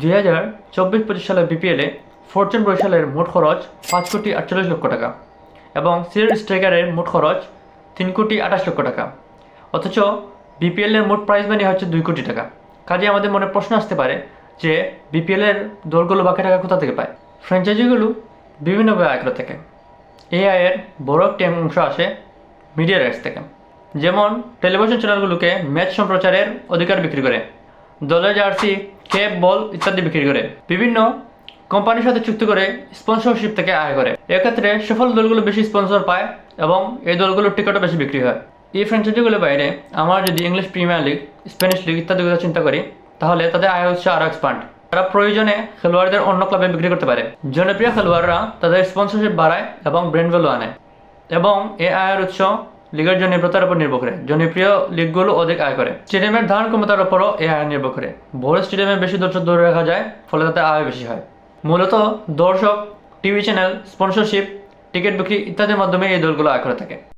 দুই হাজার চব্বিশ পঁচিশ সালের বিপিএলে ফরচুন বরিশালের মোট খরচ পাঁচ কোটি আটচল্লিশ লক্ষ টাকা এবং সিরিয়াল স্ট্রাইকারের মোট খরচ তিন কোটি আঠাশ লক্ষ টাকা। অথচ বিপিএলের মোট প্রাইজ মানি হচ্ছে দুই কোটি টাকা। কাজে আমাদের মনে প্রশ্ন আসতে পারে যে বিপিএলের দলগুলো বাকি টাকা কোথা থেকে পায়? ফ্র্যাঞ্চাইজিগুলো বিভিন্নভাবে আয় করে থাকে। এই আয়ের বড় একটি অংশ আসে মিডিয়া রাইটস থেকে। যেমন টেলিভিশন চ্যানেলগুলোকে ম্যাচ সম্প্রচারের অধিকার বিক্রি করে। দলের জার্সি ক্যাপ বল ইত্যাদি বিক্রি করে। বিভিন্ন কোম্পানির সাথে চুক্তি করে স্পন্সরশিপ থেকে আয় করে। এক্ষেত্রে সফল দলগুলো বেশি স্পন্সর পায় এবং এই দলগুলোর টিকিটও বেশি বিক্রি হয়। এই ফ্র্যাঞ্চাইজিগুলোর বাইরে আমরা যদি English Premier League, Spanish league ইত্যাদি কথা চিন্তা করি, তাহলে তাদের আয় হচ্ছে আরও এক্সপান্ড তারা প্রয়োজনে খেলোয়াড়দের অন্য ক্লাবে বিক্রি করতে পারে। জনপ্রিয় খেলোয়াড়রা তাদের স্পন্সরশিপ বাড়ায় এবং ব্র্যান্ড ভ্যালু আনে। এবং এ আয়ের উৎস লিগের জনপ্রিয়তার উপর নির্ভর করে। জনপ্রিয় লিগগুলো অধিক আয় করে। স্টেডিয়ামের ধারণ ক্ষমতার উপরও এই আয় নির্ভর করে। বড় স্টেডিয়ামে বেশি দর্শক ধরে রাখা যায়, ফলে তাতে আয় বেশি হয়। মূলত দর্শক, টিভি চ্যানেল, স্পন্সরশিপ, টিকিট বিক্রি ইত্যাদির মাধ্যমে এই দলগুলো আয় করে থাকে।